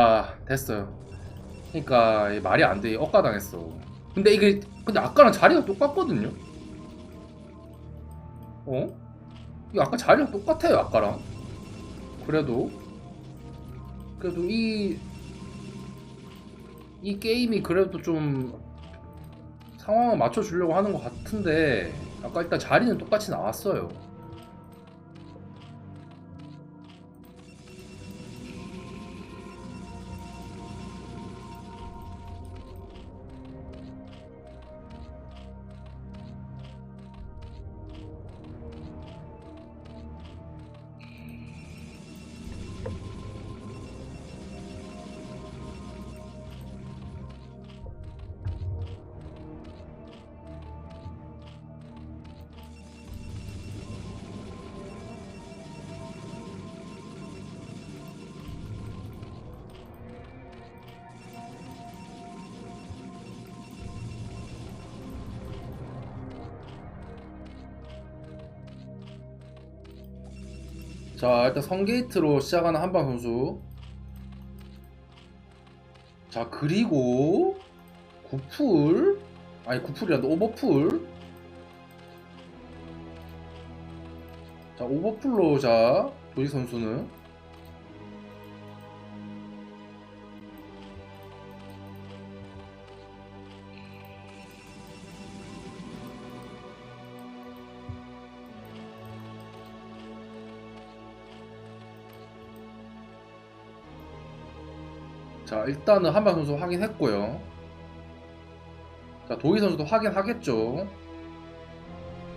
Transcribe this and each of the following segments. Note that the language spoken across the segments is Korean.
아 됐어요. 그러니까 이 말이 안돼. 억가당했어. 근데 이게 근데 아까랑 자리가 똑같거든요? 어? 이거 아까 자리랑 똑같아요 아까랑. 그래도. 그래도 이 이 게임이 그래도 좀 상황을 맞춰주려고 하는 것 같은데 아까 일단 자리는 똑같이 나왔어요 자 일단 성게이트로 시작하는 한방 선수. 자 그리고 구풀. 아니 구풀이란다. 오버풀. 자 오버풀로 자 도희 선수는 자 일단은 한방 선수 확인했고요. 자 도희 선수도 확인하겠죠.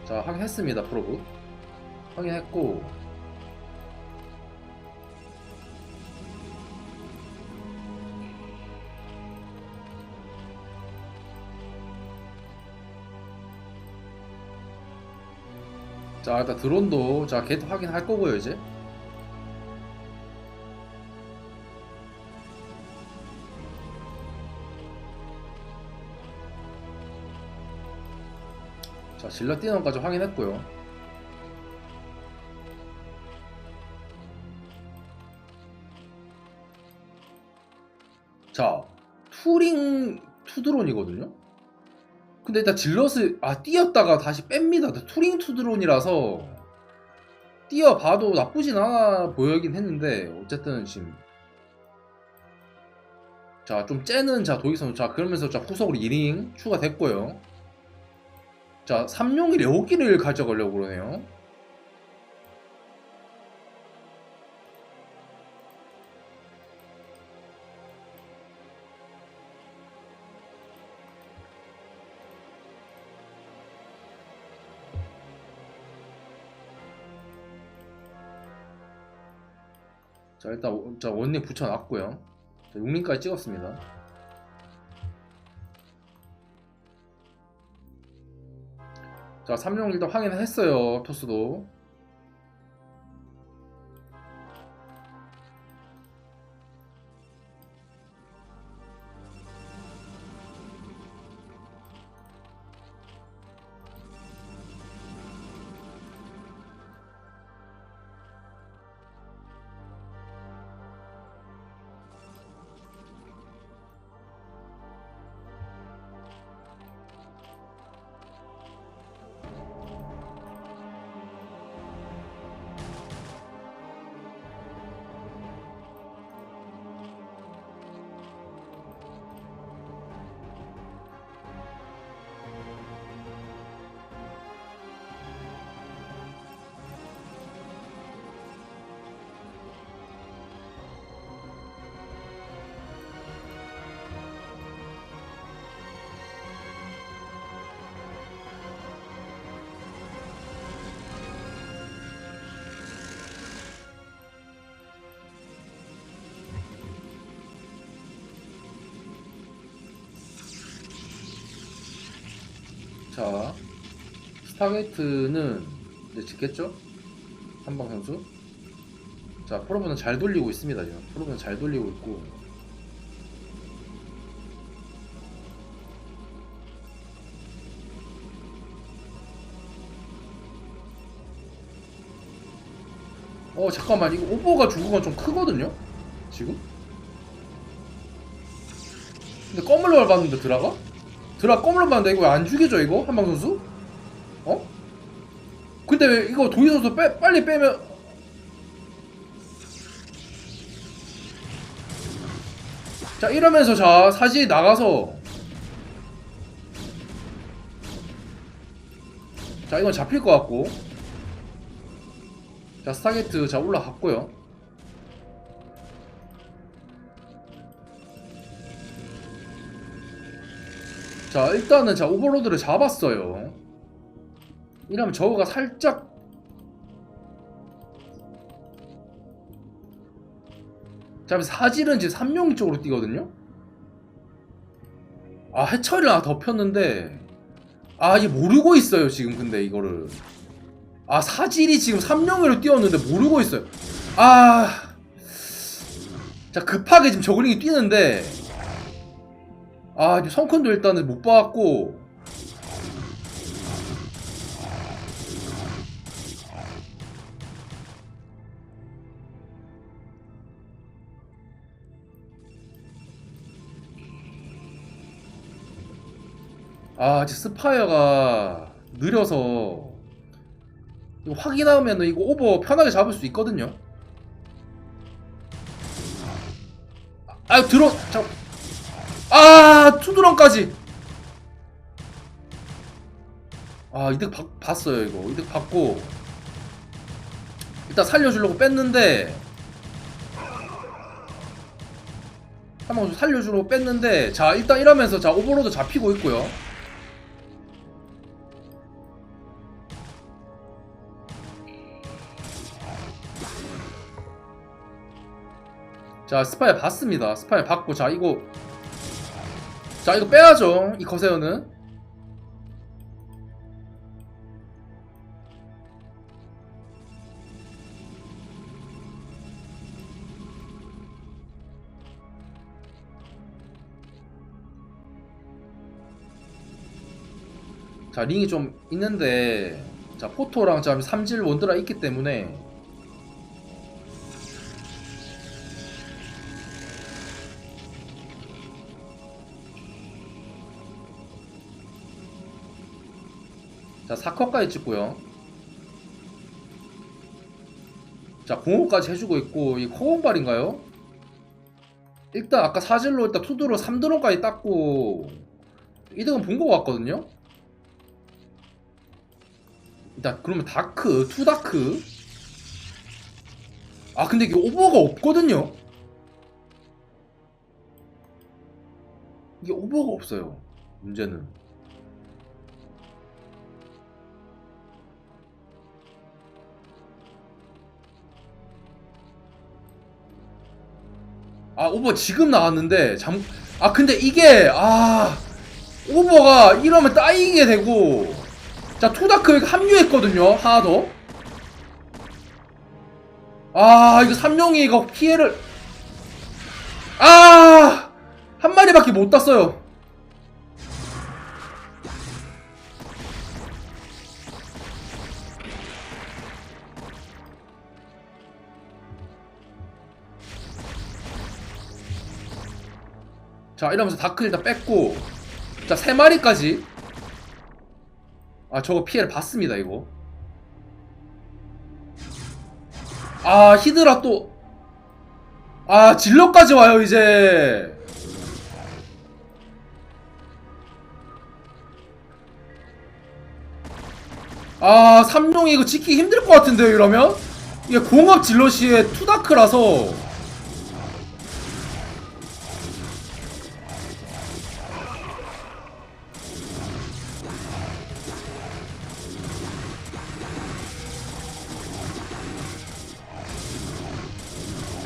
자 확인했습니다 프로브. 확인했고. 자 일단 드론도 자 게이트 확인할 거고요 이제 자 질러 뛰는까지 확인했고요. 자 투링 투드론이거든요? 근데 일단 질럿을 아 뛰었다가 다시 뺍니다. 투링 투드론이라서 뛰어봐도 나쁘진 않아 보이긴 했는데 어쨌든 지금. 자 좀 째는 자 도익 선수 자 그러면서 자 후속으로 2링 추가됐고요 자, 삼룡이 레오기를 가져가려고 그러네요. 자, 일단 원- 자, 원링 붙여놨고요. 자, 6링까지 찍었습니다. 자, 3룡 일단 확인했어요. 토스도. 자, 스타게이트는 이제 짓겠죠? 한방 선수. 자, 프로브는 잘 돌리고 있습니다. 지금. 프로브는 잘 돌리고 있고. 어, 잠깐만. 이거 오버가 죽은 건 좀 크거든요? 지금? 근데 껌물로 봤는데 드라가? 드라 껌물로 봤는데 이거 왜안 죽여져 이거? 한방 선수? 어? 근데 왜 이거 도희 선수 빼, 빨리 빼면 자 이러면서 자 사지 나가서 자 이건 잡힐 것 같고 자 스타게트 자 올라갔고요 자 일단은 자 오버로드를 잡았어요. 이러면 저거가 살짝 자 사질은 지금 삼룡 쪽으로 뛰거든요? 아 해처리를 하나 덮였는데 아 이게 모르고 있어요 지금 근데 이거를. 아 사질이 지금 삼룡으로 뛰었는데 모르고 있어요. 아자 급하게 지금 저글링이 뛰는데 아 이제 성큰도 일단은 못 봐갖고. 아 이제 스파이어가 느려서 이거 확인하면 이거 오버 편하게 잡을 수 있거든요. 아 들어 잠 아 투드런까지. 아 이득 받, 봤어요 이거. 이득 받고. 일단 살려주려고 뺐는데. 한번 살려주려고 뺐는데. 자 일단 이러면서 자 오버로드 잡히고 있고요. 자 스파이 봤습니다. 스파이 봤고. 자 이거 자 이거 빼야죠 이 거세어는. 자 링이 좀 있는데 자 포토랑 자 삼질 원드라 있기 때문에 4컷까지 찍고요. 자 공호까지 해주고 있고 이 커공발인가요? 일단 아까 사질로 일단 투드로 3드론까지 땄고 이득은 본것 같거든요. 일단 그러면 다크 투다크. 아 근데 이게 오버가 없거든요. 이게 오버가 없어요 문제는 아 오버 지금 나왔는데 잠... 아 근데 이게 아 오버가 이러면 따이게 되고 자 투다크 합류했거든요 하나 더. 아 이거 삼룡이 이거 피해를 아 한 마리밖에 못 땄어요. 자 이러면서 다크 일단 뺐고. 자세 마리까지. 아 저거 피해를 봤습니다 이거. 아 히드라 또아 질러까지 와요 이제. 아 삼룡이 이거 지키기 힘들 것 같은데요 이러면? 이게 공합 질러시의 투다크라서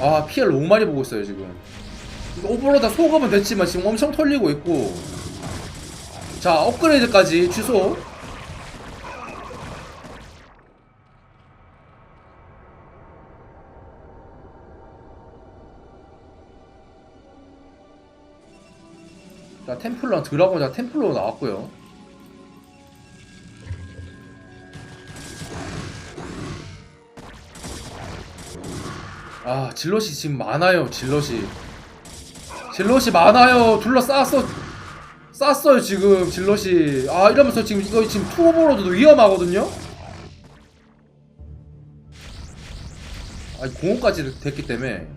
아 피해를 너무 많이 보고 있어요 지금. 이거 오버로드 소급은 됐지만 지금 엄청 털리고 있고. 자 업그레이드까지 취소. 자 템플러 드라곤 자 템플러 나왔고요 아 질럿이 지금 많아요 질럿이 질럿이 많아요. 둘러쌌어. 쌌어요 지금 질럿이. 아 이러면서 지금 이거 지금 투오버로드도 위험하거든요. 아니 공업까지 됐기 때문에.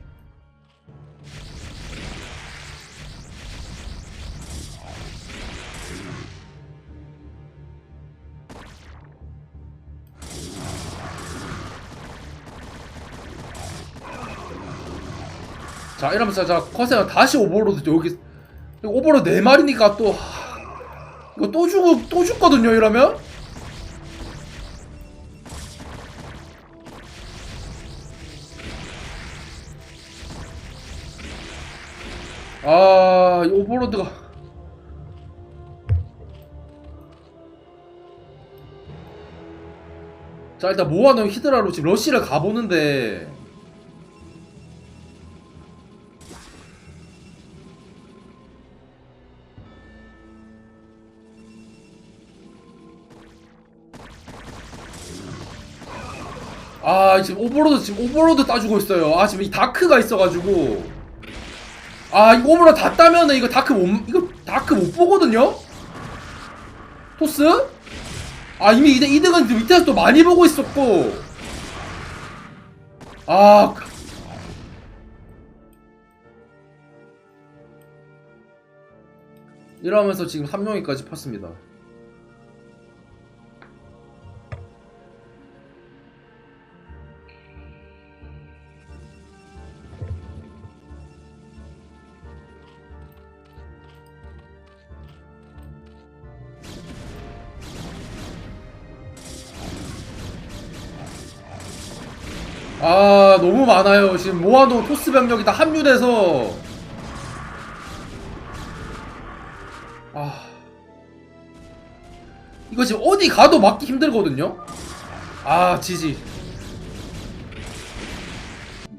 자 이러면서 자 커세가 다시 오버로드 여기 오버로드 네 마리니까 또 하, 이거 또 주고 또 죽거든요 이러면? 아이 오버로드가. 자 일단 모아놓은 히드라로 지금 러쉬를 가보는데 아 지금 오버로드 지금 오버로드 따주고 있어요. 아 지금 이 다크가 있어가지고 아 이거 오버로드 다 따면은 이거 다크 못 이거 다크 못 보거든요. 토스? 아 이미 이득 이득은 밑에서 또 많이 보고 있었고 아 그- 이러면서 지금 3명이까지 팠습니다. 아 너무 많아요. 지금 모아놓은 토스 병력이 다 합류돼서. 아. 이거 지금 어디 가도 막기 힘들거든요? 아 지지